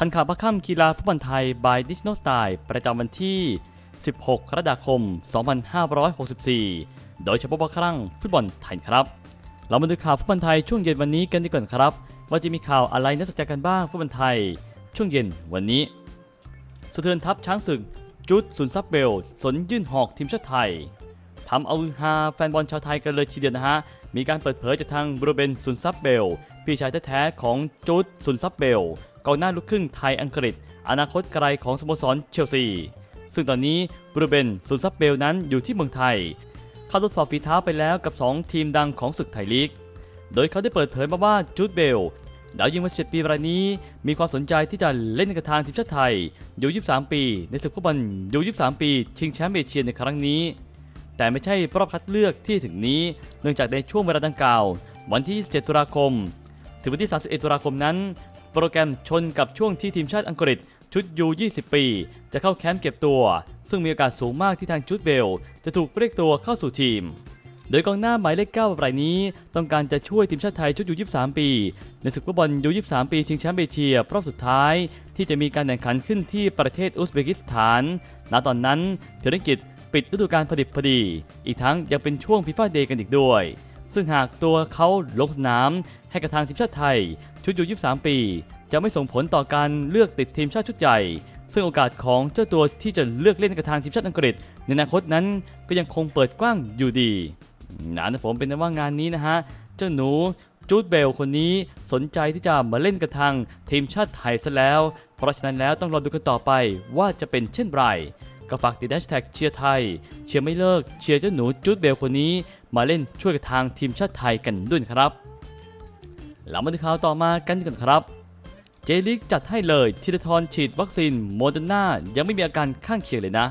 ทันข่าวพระค่ำกีฬาฟุตบอลไทย by Digital Style ประจำวันที่ 16 กรกฎาคม 2564 โดยเฉพาะว่าครั้งฟุตบอลไทยครับ เรามาดูข่าวฟุตบอลไทยช่วงเย็นวันนี้กันดีกว่าครับ ว่าจะมีข่าวอะไรน่าสนใจกันบ้างฟุตบอลไทย ช่วงเย็นวันนี้ สะเทือนทัพช้างศึก จุดสุนทรัพย์เบล สนยื่นหอกทีมชาติไทยทำเอาฮือฮาแฟนบอลชาวไทยกันเลยทีเดียวนะฮะ มีการเปิดเผยจากทางบรูเบนสุนทรัพย์เบล พี่ชายแท้ๆของจุดสุนทรัพย์เบลกองหน้าลูกครึ่งไทยอังกฤษ อนาคตไกลของสโมสรเชลซี ซึ่งตอนนี้บรูเบนสุนทรัพย์เบลนั้นอยู่ที่เมืองไทย เข้าทดสอบฝีเท้าไปแล้วกับ 2 ทีมดังของศึกไทยลีก โดยเขาได้เปิดเผยมาว่าจูดเบลดาวยิงวัย17ปีรายนี้ มีความสนใจที่จะเล่นกับทางทีมชาติไทยอยู่ 23 ปี ในศึกฟุตบอลอยู่ 23 ปี ชิงแชมป์เอเชียในครั้งนี้ แต่ไม่ใช่รอบคัดเลือกที่ถึงนี้ เนื่องจากในช่วงเวลาดังกล่าว วันที่ 27 ตุลาคม ถึงวันที่ 31 ตุลาคมนั้น โปรแกรมชนกับช่วงที่ทีมชาติอังกฤษชุดยู20 ปี จะเข้าแคมป์เก็บตัว ซึ่งมีโอกาสสูงมากที่ทางชุดเบล จะถูกเรียกตัวเข้าสู่ทีม โดยกองหน้าหมายเลข9รายนี้ ต้องการจะช่วยทีมชาติไทยชุดยู23 ปี ในศึกฟุตบอลยู23 ปีชิงแชมป์เอเชียรอบสุดท้าย ที่จะมีการแข่งขันขึ้นที่ประเทศอุซเบกิสถาน ณ ตอนนั้นเพียงกิจ ปิดฤดูกาลผลิตพอดี อีกทั้งยังเป็นช่วงฟีฟ่าเดย์กันอีกด้วย ซึ่งหากตัวเขาลงสนามให้กับทางทีมชาติไทย ชุดยู23 ปี จะไม่ส่งผลต่อการเลือกติดทีมชาติชุดใหญ่ซึ่งโอกาสของเจ้าตัวที่จะเลือกเล่นกับทางทีมชาติอังกฤษ ในอนาคตนั้นก็ยังคงเปิดกว้างอยู่ดีนะผมเป็นว่างานนี้นะฮะ เจ้าหนูจูดเบลคนนี้สนใจที่จะมาเล่นกับทางทีมชาติไทยซะแล้ว เพราะฉะนั้นแล้วต้องรอดูกันต่อไปว่าจะเป็นเช่นไร ก็ฝากติดแฮชแท็กเชียร์ไทย เชียร์ไม่เลิก เชียร์เจ้าหนูจูดเบลคนนี้ มาเล่นช่วยกับทางทีมชาติไทยกันด้วยครับเรามาดูข่าวต่อมากันกันครับ เจลิกจัดให้เลยธีรทรฉีดวัคซีนโมเดอร์นายังไม่มีอาการข้างเคียงเลยนะ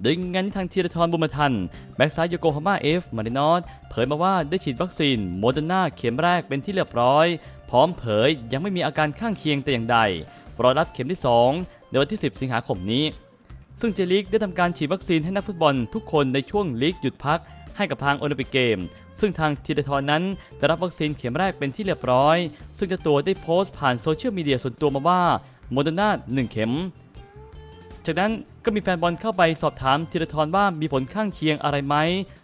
โดยงานที่ทางธีรทรบุญมาทันแบ็กซ้ายโยโกฮาม่าเอฟมารินอสเผยมาว่าได้ฉีดวัคซีนโมเดอร์นาเข็มแรกเป็นที่เรียบร้อย พร้อมเผยยังไม่มีอาการข้างเคียงแต่อย่างใดรอรับเข็มที่ 2 ในวันที่ 10 สิงหาคมนี้ ซึ่งเจลิกได้ทำการฉีดวัคซีนให้นักฟุตบอลทุกคนในช่วงลีกหยุดพัก ให้กับทางโอลิมปิกเกม ซึ่งทางธีรทรนั้นได้รับวัคซีนเข็มแรกเป็นที่เรียบร้อย ซึ่งเจ้าตัวได้โพสต์ผ่านโซเชียลมีเดียส่วนตัวมาว่าโมเดอร์นา1เข็ม จากนั้นก็มีแฟนบอลเข้าไปสอบถามธีรทรว่ามีผลข้างเคียงอะไรไหม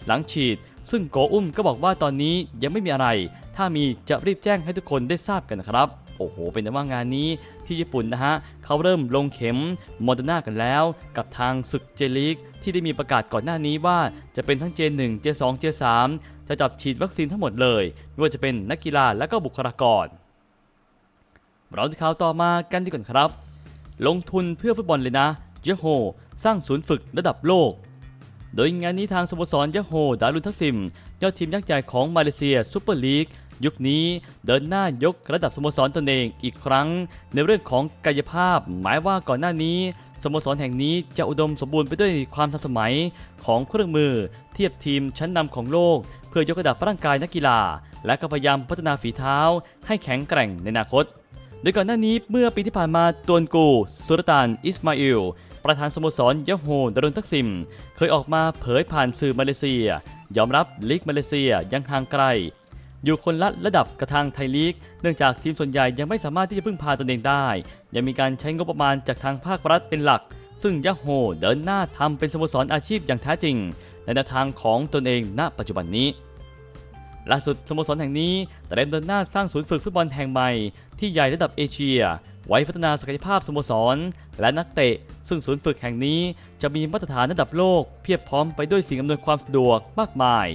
หลังฉีด ซึ่งโกอุ้มก็บอกว่าตอนนี้ยังไม่มีอะไร ถ้ามีจะรีบแจ้งให้ทุกคนได้ทราบกันนะครับ โอ้โห เป็นแต่ว่างานนี้ที่ญี่ปุ่นนะฮะเขาเริ่มลงเข็มโมเดอร์นากันแล้ว กับทางศึกเจลิกที่ได้มีประกาศก่อนหน้านี้ว่าจะเป็นทั้งเจน1เจ2เจ3จะจับฉีดวัคซีนทั้งหมดเลยไม่ว่าจะเป็นนักกีฬาและก็บุคลากรเราที่ข่าวต่อมากันดีกว่าครับ ลงทุนเพื่อฟุตบอลเลยนะเยโฮสร้างศูนย์ฝึกระดับโลก โดยงานนี้ทางสโมสรเยโฮดารุนทักซิมยอดทีมยักษ์ใหญ่ของมาเลเซียซูเปอร์ลีก ยุคนี้เดินหน้ายกระดับสโมสรตนเองอีกครั้ง ในเรื่องของกายภาพ หมายว่าก่อนหน้านี้ สโมสรแห่งนี้จะอุดมสมบูรณ์ไปด้วยความทันสมัยของเครื่องมือ เทียบทีมชั้นนำของโลก เพื่อยกระดับร่างกายนักกีฬา และก็พยายามพัฒนาฝีเท้า ให้แข็งแกร่งในอนาคตโดยก่อนหน้านี้เมื่อปีที่ผ่านมาตวนกูสุลต่านอิสมาอิล ประธานสโมสรยะโฮดารุนทักซิม เคยออกมาเผยผ่านสื่อมาเลเซีย ยอมรับลีกมาเลเซียยังห่างไกล อยู่คนละระดับกับทางไทยลีก เนื่องจากทีมส่วนใหญ่ยังไม่สามารถที่จะพึ่งพาตนเองได้ ยังมีการใช้งบประมาณจากทางภาครัฐเป็นหลัก ซึ่งยะโฮเดินหน้าทำเป็นสโมสรอาชีพอย่างแท้จริง ในแนวทางของตนเองณ ปัจจุบันนี้ล่าสุดสโมสรแห่งนี้เตรียมเดินหน้าสร้างศูนย์ฝึกฟุตบอลแห่งใหม่ที่ใหญ่ระดับเอเชีย ไว้พัฒนาศักยภาพสโมสร และนักเตะ ซึ่งศูนย์ฝึกแห่งนี้จะมีมาตรฐานระดับโลก เพียบพร้อมไปด้วยสิ่งอำนวยความสะดวกมากมาย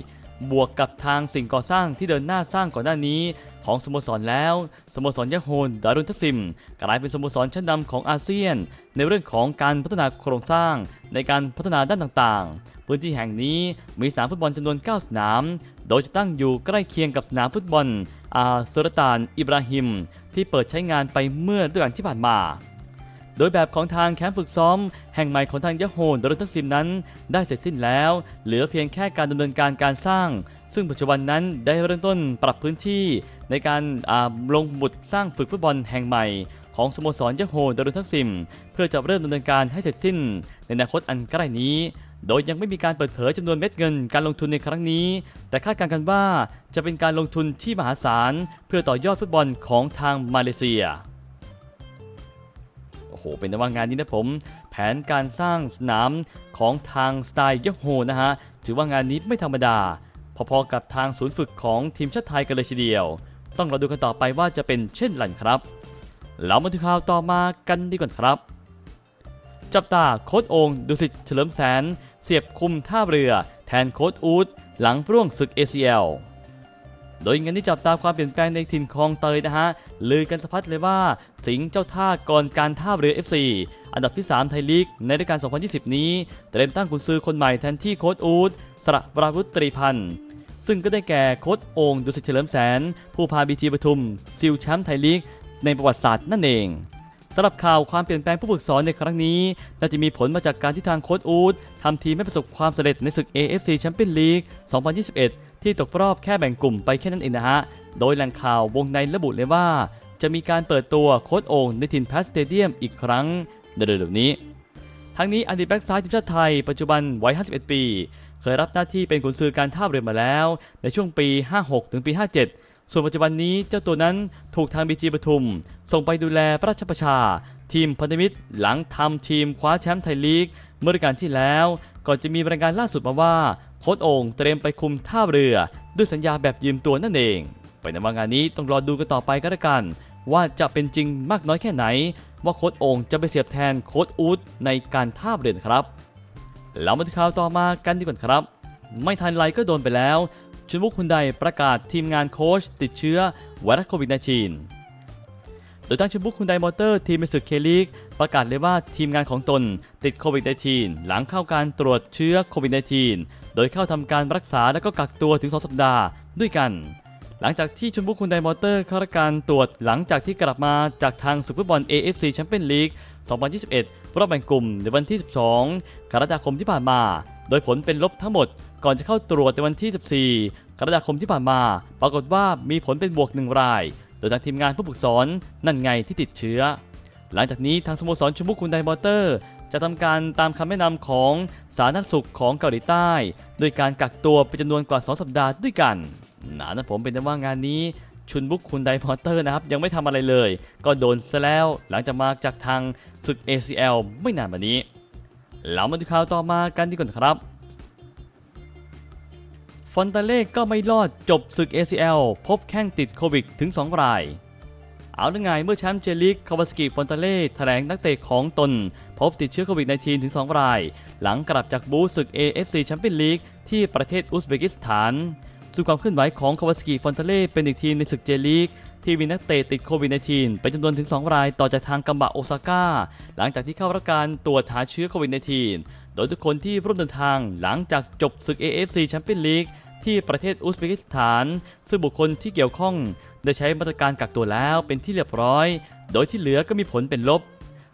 บวกกับทางสิ่งก่อสร้างที่เดินหน้าสร้างก่อนหน้านี้ของสโมสรแล้ว สโมสรยะโฮนดารุนทักซิม กลายเป็นสโมสรชั้นนำของอาเซียน ในเรื่องของการพัฒนาโครงสร้างในการพัฒนาด้านต่างๆ พื้นที่แห่งนี้มีสนามฟุตบอลจำนวน 9 สนาม โดยจะตั้งอยู่ใกล้เคียงกับสนามฟุตบอลอาสุลตานอิบราฮิม ที่เปิดใช้งานไปเมื่อฤดูกาลที่ผ่านมา โดยแบบของทางแคมป์ฝึกซ้อม แห่งใหม่ของทางยะโฮนดารุนทักซิมนั้น ได้เสร็จสิ้นแล้ว เหลือเพียงแค่การดำเนินการการสร้าง ซึ่งปัจจุบันนั้นได้เริ่มต้นปรับพื้นที่ ในการลงบุตรสร้างฝึกฟุตบอลแห่งใหม่ของสโมสรยะโฮดารุนทักซิมเพื่อจะเริ่มดำเนินการให้เสร็จสิ้น ในอนาคตอันใกล้นี้ โดยยังไม่มีการเปิดเผยจำนวนเม็ดเงินการลงทุนในครั้งนี้ แต่คาดการณ์กันว่าจะเป็นการลงทุนที่มหาศาลเพื่อต่อยอดฟุตบอลของทางมาเลเซีย โห เป็นแต่ว่างานนี้นะผม แผนการสร้างสนามของทางสไตล์ยโฮนะฮะ ถือว่างานนี้ไม่ธรรมดา พอๆกับทางศูนย์ฝึกของทีมชาติไทยกันเลยทีเดียว ต้องรอดูกันต่อไปว่าจะเป็นเช่นไรครับเรามาถึงข่าวต่อมากันดีกว่าครับ จับตาโค้ดองดุสิตเฉลิมแสน เสียบคุมท่าเรือ แทนโค้ดอูดหลังร่วงศึก ACL โดยงานที่จับตาความเปลี่ยนแปลงในถิ่นคลองเตยนะฮะลือกันสะพัดเลยว่า สิงห์เจ้าท่าก่อนการท่าเรือ FC อันดับที่ 3 ไทยลีก ในฤดูกาล 2020 นี้ เตรียมตั้งกุนซือคนใหม่แทนที่โค้ดอูดสระวราวุธตรีพันธ์ซึ่งก็ได้แก่โค้ดโองดุสิตเฉลิมแสน ผู้พาบีจีปทุมซิลแชมป์ไทยลีก ในประวัติศาสตร์นั่นเองสำหรับข่าวความเปลี่ยนแปลงผู้ฝึกสอนในครั้งนี้ น่าจะมีผลมาจากการที่ทางโค้ดอูดทำทีมไม่ประสบความสำเร็จในศึก AFC Champions League 2021 ที่ตกรอบแค่แบ่งกลุ่มไปแค่นั้นเองนะฮะ โดยแหล่งข่าววงในระบุเลยว่า จะมีการเปิดตัวโค้ดโองในถิ่นแพสสเตเดียมอีกครั้งในเร็วๆนี้ทั้งนี้อดีตแบ็กซ้ายทีมชาติไทยปัจจุบันวัย 51 ปี เคยรับหน้าที่เป็นกุนซือการท่าเรือมาแล้ว ในช่วงปี 56 ถึงปี 57 ส่วนปัจจุบันนี้เจ้าตัวนั้นถูกทางบีจีปทุม ส่งไปดูแลพระราชประชา ทีมพันธมิตรหลังทำทีมคว้าแชมป์ไทยลีก เมื่อฤดูกาลที่แล้ว ก่อนจะมีรายงานล่าสุดมาว่า โค้ชโองเตรียมไปคุมท่าเรือด้วยสัญญาแบบยืมตัวนั่นเอง ไปในว่างานนี้ต้องรอดูกันต่อไปก็แล้วกัน ว่าจะเป็นจริงมากน้อยแค่ไหน ว่าโค้ชโองจะไปเสียบแทนโค้ชอูดในการท่าเรือนครับเรามาที่ข่าวต่อมากันดีกว่าครับ ไม่ทันไรก็โดนไปแล้วชุนบุกฮุนไดประกาศทีมงานโค้ชติดเชื้อไวรัสโควิด -19 โดยทางชุนบุกฮุนไดมอเตอร์ทีมในศึกเคลีกประกาศเลยว่าทีมงานของตนติดโควิด -19 หลังเข้าการตรวจเชื้อโควิด -19 โดยเข้าทำการรักษาและก็กักตัวถึง 2 สัปดาห์ด้วยกัน หลังจากที่ชมบุกคุณไดมอเตอร์เข้ารับการตรวจหลังจากที่กลับมาจากทางศึกฟุตบอล AFC แชมเปี้ยนลีก 2021 รอบแบ่งกลุ่มในวันที่ 12 กรกฎาคมที่ผ่านมา โดยผลเป็นลบทั้งหมด ก่อนจะเข้าตรวจในวันที่ 14 กรกฎาคมที่ผ่านมา ปรากฏว่ามีผลเป็นบวกหนึ่งราย โดยทางทีมงานผู้ฝึกสอนนั่นไงที่ติดเชื้อ หลังจากนี้ทางสโมสรชมบุคุณไดมอเตอร์ จะทำการตามคำแนะนำของสาธารณสุขของเกาหลีใต้โดยการกักตัวเป็นจำนวนกว่า 2 สัปดาห์ด้วยกันหนานะผมเป็นแต่ว่างานนี้ชุนบุกคุณไดมอเตอร์นะครับ ยังไม่ทำอะไรเลย ก็โดนซะแล้วหลังจากมาจากทางศึก ACL ไม่นานมานี้เรามาดูข่าวต่อมากันดีกว่าครับ ฟอนตาเล่ก็ไม่รอดจบศึก ACL พบแข้งติดโควิดถึง 2 ราย เอาได้ไงเมื่อแชมป์เจลิกคาวาสกิฟอนตาเล่แถลงนักเตะของตน พบติดเชื้อโควิด -19 ถึง 2 ราย หลังกลับจากบูศึก AFC แชมเปี้ยนลีกที่ประเทศอุซเบกิสถานส่วนความเคลื่อนไหวของคาวาสกิฟอนตาเล่เป็นอีกทีมในศึกเจลิกที่มีนักเตะติดโควิด -19 เป็นจำนวนถึง 2 รายต่อจากทางกัมบะโอซาก้า หลังจากที่เข้ารับการตรวจหาเชื้อโควิด -19 ดยทุกคนที่ร่วมเดินทางหลังจากจบศึก AFC แชมเปี้ยนลีกที่ประเทศอุซเบกิสถาน ซึ่งบุคคลที่เกี่ยวข้อง ได้ใช้มาตรการกักตัวแล้วเป็นที่เรียบร้อย โดยที่เหลือก็มีผลเป็นลบ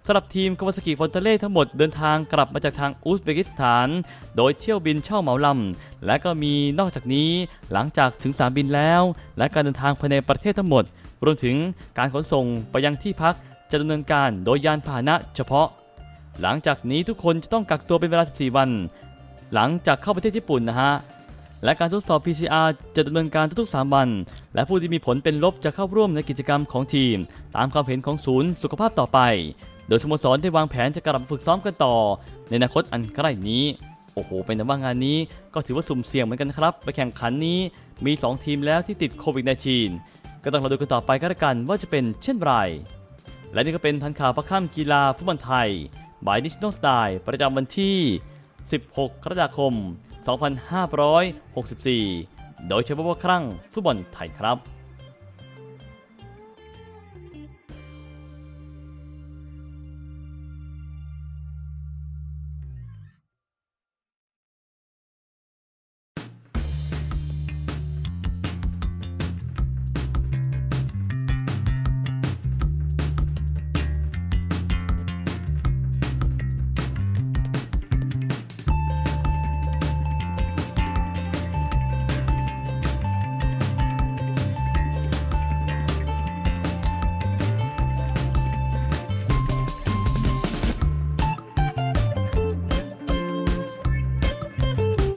สำหรับทีมคาวาสกิฟอนเตเล่ทั้งหมดเดินทางกลับมาจากทางอุซเบกิสถาน โดยเที่ยวบินเช่าเหมาลำ และก็มีนอกจากนี้หลังจากถึงสนามบินแล้ว และการเดินทางภายในประเทศทั้งหมด รวมถึงการขนส่งไปยังที่พักจะดำเนินการโดยยานพาหนะเฉพาะ หลังจากนี้ทุกคนจะต้องกักตัวเป็นเวลา 14 วัน หลังจากเข้าประเทศญี่ปุ่นนะฮะ และการทดสอบ PCR จะดำเนินการทุกๆ 3 วัน และผู้ที่มีผลเป็นลบจะเข้าร่วมในกิจกรรมของทีม ตามความเห็นของศูนย์สุขภาพต่อไป โดยสโมสรได้วางแผนจะกลับมาฝึกซ้อมกันต่อ ในอนาคตอันใกล้นี้ โอ้โห เป็นแต่ว่างานนี้ก็ถือว่าสุ่มเสี่ยงเหมือนกันครับ ไปแข่งขันนี้มี 2 ทีมแล้วที่ติดโควิด -19 ก็ต้องรอดูกันต่อไปก็แล้วกันว่าจะเป็นเช่นไร และนี่ก็เป็นทันข่าวประค่ำกีฬาฟุตบอลไทย บายดิจิทัลสไตล์ประจำวันที่ 16 กรกฎาคม 2564 โดยเฉพาะว่าครั้งฟุตบอลไทยครับ